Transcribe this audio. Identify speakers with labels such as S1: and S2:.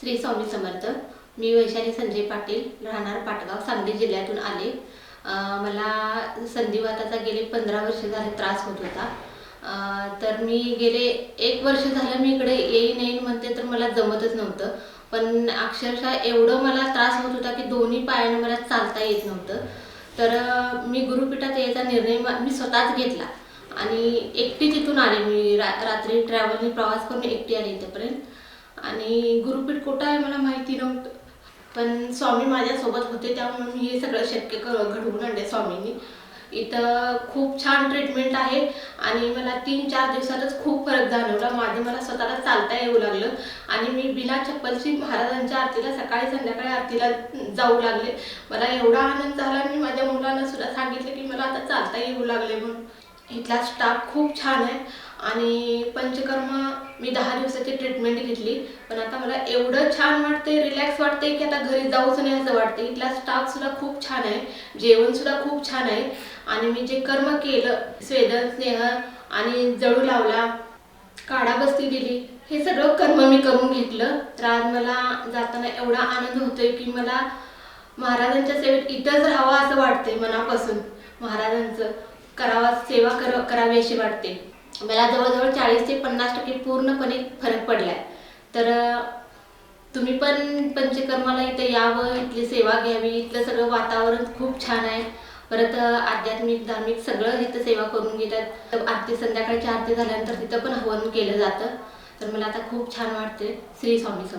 S1: श्री स्वामी समर्थ. मी वैशाली संजय पाटील राहणार पाटगाव सांगली जिल्ह्यातून आले. मला संधिवाताचा गेले पंधरा वर्ष झाले त्रास होत होता. तर मी गेले एक वर्ष झालं मी इकडे येईन येईन म्हणते तर मला जमतच नव्हतं. पण अक्षरशः एवढं मला त्रास होत होता की दोन्ही पायानं मला चालता येत नव्हतं. तर मी गुरुपीठात यायचा निर्णय मी स्वतःच घेतला. आणि एकटी तिथून आले मी. रा रात्री ट्रॅव्हलने प्रवास करून एकटी आले इथंपर्यंत. आणि गुरुपीठ कुठं आहे मला माहिती नव्हतं. पण स्वामी माझ्यासोबत होते त्यामुळे मी हे सगळं शक्य घडवून आणले स्वामींनी. इथं खूप छान ट्रीटमेंट आहे आणि मला तीन चार दिवसातच खूप फरक जाणवला. माझे मला स्वतःला चालता येऊ लागलं आणि मी बिना चप्पलची महाराजांच्या आरतीला सकाळी संध्याकाळी आरतीला जाऊ लागले. मला एवढा आनंद झाला मी माझ्या मुलांना सुद्धा सांगितलं की मला आता चालता येऊ लागले म्हणून. इथला स्टाफ खूप छान आहे. आणि पंचकर्म मी दहा दिवसाची ट्रीटमेंट घेतली. पण आता मला एवढं छान वाटते रिलॅक्स वाटते की आता घरी जाऊच नाही असं वाटते इथला स्टाफ सुद्धा खूप छान आहे. जेवण सुद्धा खूप छान आहे. आणि मी जे कर्म केलं स्वेदन स्नेह आणि जळू लावला काढा बस्ती दिली हे सगळं कर्म मी करून घेतलं. तर आज मला जाताना एवढा आनंद होतोय की मला महाराजांच्या सेवेत इथंच राहावं असं वाटतंय मनापासून. महाराजांचं. सेवा कर करावी अशी वाटते. मला जवळजवळ चाळीस ते पन्नास टक्के पूर्णपणे फरक पडलाय. तर तुम्ही पण पंचकर्माला इथे यावं इथली सेवा घ्यावी इथलं सगळं वातावरण खूप छान आहे. परत आध्यात्मिक धार्मिक सगळं इथं सेवा करून घेतात. तर आरती संध्याकाळची आरती झाल्यानंतर तिथं पण हवन केलं जातं. तर मला आता खूप छान वाटते श्री स्वामी समर्थ.